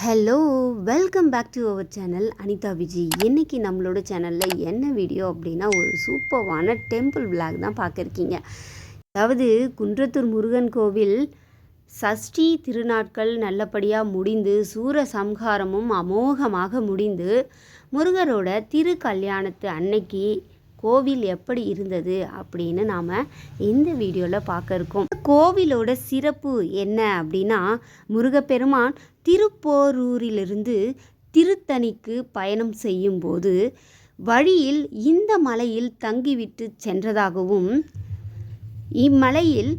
Hello welcome back to our channel Anitha Viji இன்னைக்கு நம்மளோட சேனலில் என்ன வீடியோ அப்படின்னா ஒரு சூப்பர்வான டெம்பிள் விளாக் தான் பார்க்குறீங்க அதாவது குன்றத்தூர் முருகன் கோவில் சஷ்டி திருநாட்கள் நல்லபடியாக முடிந்து சூர சம்ஹாரமும் அமோகமாக முடிந்து முருகரோட திரு கல்யாணத்து அன்னைக்கு கோவில் எப்படி இருந்தது அப்படின்னு நாம் இந்த வீடியோவில் பார்க்க இருக்கோம். கோவிலோட சிறப்பு என்ன அப்படின்னா முருகப்பெருமான் திருப்போரூரிலிருந்து திருத்தணிக்கு பயணம் செய்யும்போது வழியில் இந்த மலையில் தங்கிவிட்டு சென்றதாகவும் இம்மலையில்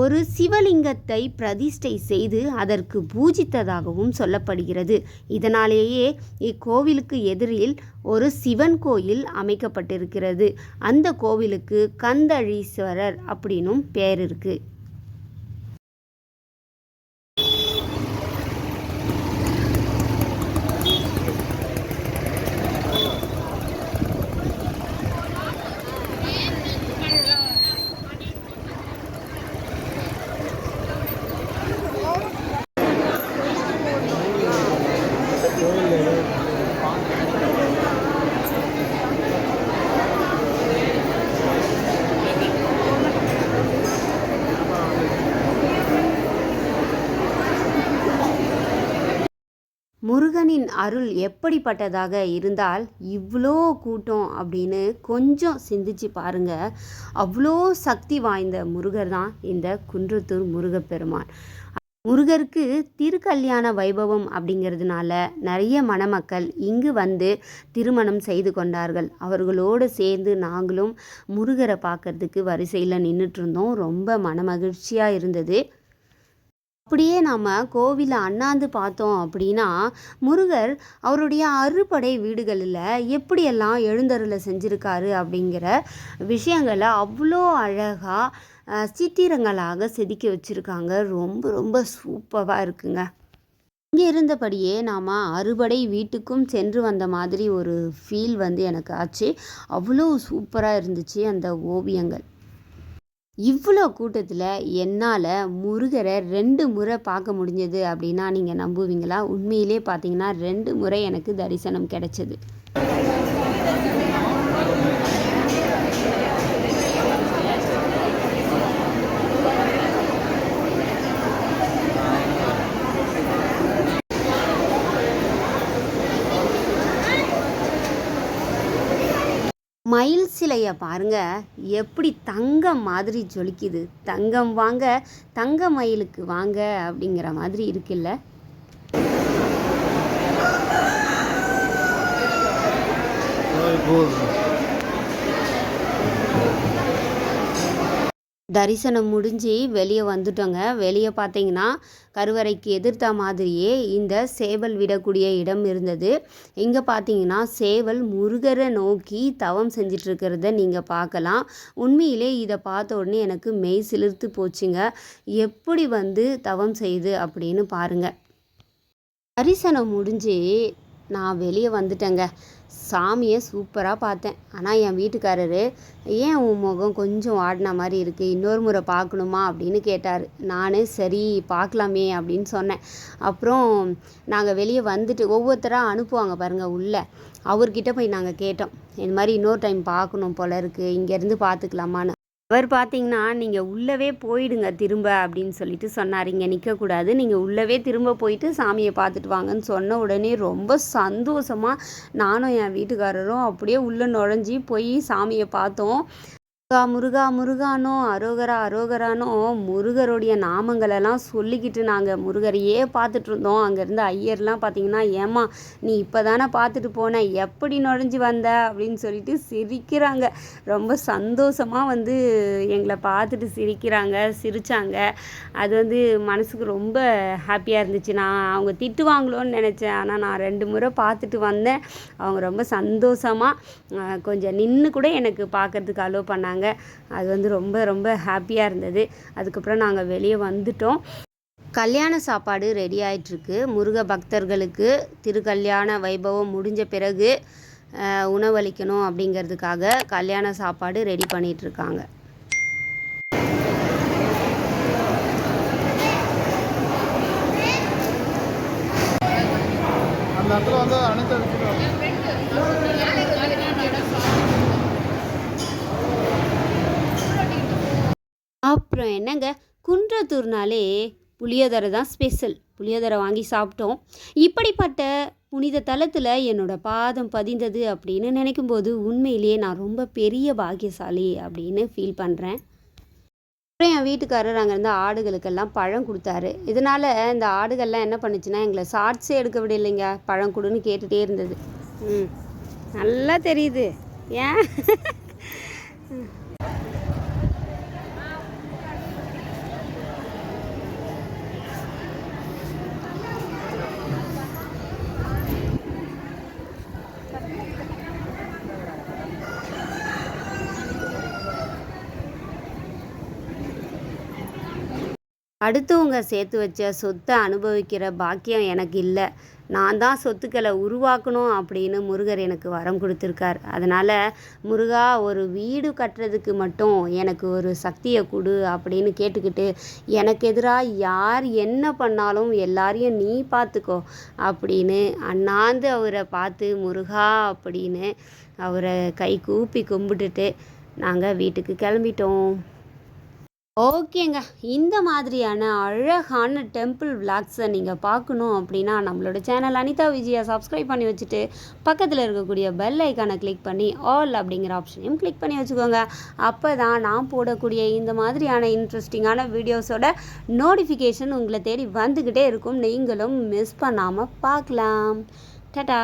ஒரு சிவலிங்கத்தை பிரதிஷ்டை செய்து அதற்கு பூஜித்ததாகவும் சொல்லப்படுகிறது. இதனாலேயே இக்கோவிலுக்கு எதிரில் ஒரு சிவன் கோயில் அமைக்கப்பட்டிருக்கிறது. அந்த கோவிலுக்கு கந்தழீஸ்வரர் அப்படின்னும் பெயர் இருக்குது முருகனின் அருள் எப்படிப்பட்டதாக இருந்தால் இவ்வளோ கூட்டம் அப்படின்னு கொஞ்சம் சிந்திச்சு பாருங்க. அவ்வளோ சக்தி வாய்ந்த முருகர் தான் இந்த குன்றத்தூர் முருகப்பெருமான். முருகருக்கு திருக்கல்யாண வைபவம் அப்படிங்கிறதுனால நிறைய மணமக்கள் இங்கு வந்து திருமணம் செய்து கொண்டார்கள். அவர்களோடு சேர்ந்து நாங்களும் முருகரை பார்க்கறதுக்கு வரிசையில் நின்றுட்டு இருந்தோம். ரொம்ப மனமகிழ்ச்சியாக இருந்தது. அப்படியே நாம் கோவிலை அண்ணாந்து பார்த்தோம் அப்படின்னா முருகர் அவருடைய அறுபடை வீடுகளில் எப்படியெல்லாம் எழுந்தருளை செஞ்சுருக்காரு அப்படிங்கிற விஷயங்களை அவ்வளோ அழகாக சித்திரங்களாக செதுக்கி வச்சுருக்காங்க. ரொம்ப ரொம்ப சூப்பராக இருக்குங்க. இங்கே இருந்தபடியே நாம் அறுபடை வீட்டுக்கும் சென்று வந்த மாதிரி ஒரு ஃபீல் வந்து எனக்கு ஆச்சு. அவ்வளோ சூப்பராக இருந்துச்சு அந்த ஓவியங்கள். இவ்வளோ கூட்டத்தில் என்னால் முருகரை ரெண்டு முறை பார்க்க முடிஞ்சது அப்படின்னா நீங்கள் நம்புவீங்களா? உண்மையிலே பார்த்தீங்கன்னா ரெண்டு முறை எனக்கு தரிசனம் கிடைச்சது. மயில் சிலையை பாருங்க. எப்படி தங்கம் மாதிரி ஜொலிக்குது. தங்கம் வாங்க தங்க மயிலுக்கு வாங்க அப்படிங்கிற மாதிரி இருக்குல்ல. தரிசனம் முடிஞ்சு வெளியே வந்துட்டோங்க. வெளியே பார்த்தீங்கன்னா கருவறைக்கு எதிர்த்த மாதிரியே இந்த சேவல் விடக்கூடிய இடம் இருந்தது. இங்கே பார்த்தீங்கன்னா சேவல் முருகரை நோக்கி தவம் செஞ்சிட்ருக்கிறத நீங்கள் பார்க்கலாம் உண்மையிலே இதை பார்த்த உடனே எனக்கு மெய் சிலிர்த்து போச்சுங்க. எப்படி வந்து தவம் செய்யுது அப்படின்னு பாருங்கள் தரிசனம் முடிஞ்சு நான் வெளியே வந்துட்டேங்க. சாமியை சூப்பராக பார்த்தேன். ஆனால் என் வீட்டுக்காரரு ஏன் உன் முகம் கொஞ்சம் வாடின மாதிரி இருக்குது இன்னொரு முறை பார்க்கணுமா? அப்படின்னு கேட்டார். நான் சரி பார்க்கலாமே அப்படின்னு சொன்னேன். அப்புறம் நாங்கள் வெளியே வந்துட்டு ஒவ்வொருத்தராக அனுப்புவாங்க பாருங்கள் உள்ளே. அவர்கிட்ட போய் நாங்கள் கேட்டோம். இந்த மாதிரி இன்னொரு டைம் பார்க்கணும் போல இருக்குது இங்கேருந்து பார்த்துக்கலாமான்னு. அவர் பார்த்தீங்கன்னா நீங்கள் உள்ளவே போயிடுங்க திரும்ப அப்படின்னு சொல்லிட்டு சொன்னார். இங்கே நிற்கக்கூடாது நீங்கள் உள்ளவே திரும்ப போயிட்டு சாமியை பார்த்துட்டு வாங்கன்னு சொன்ன உடனே ரொம்ப சந்தோஷமாக நானும் என் வீட்டுக்காரரும் அப்படியே உள்ளே நுழைஞ்சி போய் சாமியை பார்த்தோம். முருகா முருகா முருகானோ அரோகரா அரோகரானோ முருகருடைய நாமங்களெல்லாம் சொல்லிக்கிட்டு நாங்கள் முருகரையே பார்த்துட்டு இருந்தோம் அங்கேருந்து ஐயர்லாம் பார்த்தீங்கன்னா ஏம்மா நீ இப்போ தானே பார்த்துட்டு போன? எப்படி நுழைஞ்சு வந்த? அப்படின்னு சொல்லிட்டு சிரிக்கிறாங்க. ரொம்ப சந்தோஷமாக வந்து எங்களை பார்த்துட்டு சிரிக்கிறாங்க சிரித்தாங்க அது வந்து மனசுக்கு ரொம்ப ஹாப்பியாக இருந்துச்சு. நான் அவங்க திட்டுவாங்களோன்னு நினச்சேன். ஆனால் நான் ரெண்டு முறை பார்த்துட்டு வந்தேன். அவங்க ரொம்ப சந்தோஷமாக கொஞ்சம் நின்று கூட எனக்கு பார்க்கறதுக்கு அலோவ் பண்ணாங்க. அது வந்து ரொம்ப ரொம்ப ஹாப்பியாக இருந்தது. அதுக்கப்புறம் நாங்கள் வெளியே வந்துட்டோம். கல்யாண சாப்பாடு ரெடி ஆகிட்டுருக்கு முருக பக்தர்களுக்கு திருக்கல்யாண வைபவம் முடிஞ்ச பிறகு உணவளிக்கணும் அப்படிங்கிறதுக்காக கல்யாண சாப்பாடு ரெடி பண்ணிகிட்ருக்காங்க அந்த இடத்துல வந்து அனைத்து இடத்துல அப்புறம் என்னங்க? குன்றத்தூர்னாலே புளியோதரை தான் ஸ்பெஷல் புளியோதரை வாங்கி சாப்பிட்டோம். இப்படிப்பட்ட புனித தலத்தில் என்னோட பாதம் பதிந்தது அப்படின்னு நினைக்கும்போது உண்மையிலேயே நான் ரொம்ப பெரிய பாக்கியசாலி அப்படின்னு ஃபீல் பண்ணுறேன் அப்புறம் என் வீட்டுக்காரர் அங்கேருந்து ஆடுகளுக்கெல்லாம் பழம் கொடுத்தாரு. இதனால் இந்த ஆடுகள்லாம் என்ன பண்ணுச்சுன்னா எங்களை ஷார்ட்ஸே எடுக்க விடலைங்க. பழம் கொடுன்னு கேட்டுகிட்டே இருந்தது. ம். நல்லா தெரியுது. ஏன்? அடுத்தவங்க சேர்த்து வச்ச சொத்தை அனுபவிக்கிற பாக்கியம் எனக்கு இல்லை. நான் தான் சொத்துக்களை உருவாக்கணும் அப்படின்னு முருகர் எனக்கு வரம் கொடுத்துருக்கார். அதனால் முருகா ஒரு வீடு கட்டுறதுக்கு மட்டும் எனக்கு ஒரு சக்தியை கொடு அப்படின்னு கேட்டுக்கிட்டு எனக்கு எதிராக யார் என்ன பண்ணாலும் எல்லாரையும் நீ பார்த்துக்கோ அப்படின்னு அண்ணாந்து அவரை பார்த்து முருகா அப்படின்னு அவரை கை கூப்பி கும்பிட்டுட்டு நாங்கள் வீட்டுக்கு கிளம்பிட்டோம். ஓகேங்க. இந்த மாதிரியான அழகான டெம்பிள் விளாக்ஸை நீங்கள் பார்க்கணும் அப்படின்னா நம்மளோட சேனல் அனிதா விஜயா சப்ஸ்கிரைப் பண்ணி வச்சுட்டு பக்கத்தில் இருக்கக்கூடிய பெல் ஐக்கானை கிளிக் பண்ணி ஆல் அப்படிங்கிற ஆப்ஷனையும் கிளிக் பண்ணி வச்சுக்கோங்க. அப்போ தான் நான் போடக்கூடிய இந்த மாதிரியான இன்ட்ரெஸ்டிங்கான வீடியோஸோட நோட்டிஃபிகேஷன் உங்களை தேடி வந்துக்கிட்டே இருக்கும். நீங்களும் மிஸ் பண்ணாமல் பார்க்கலாம். டட்டா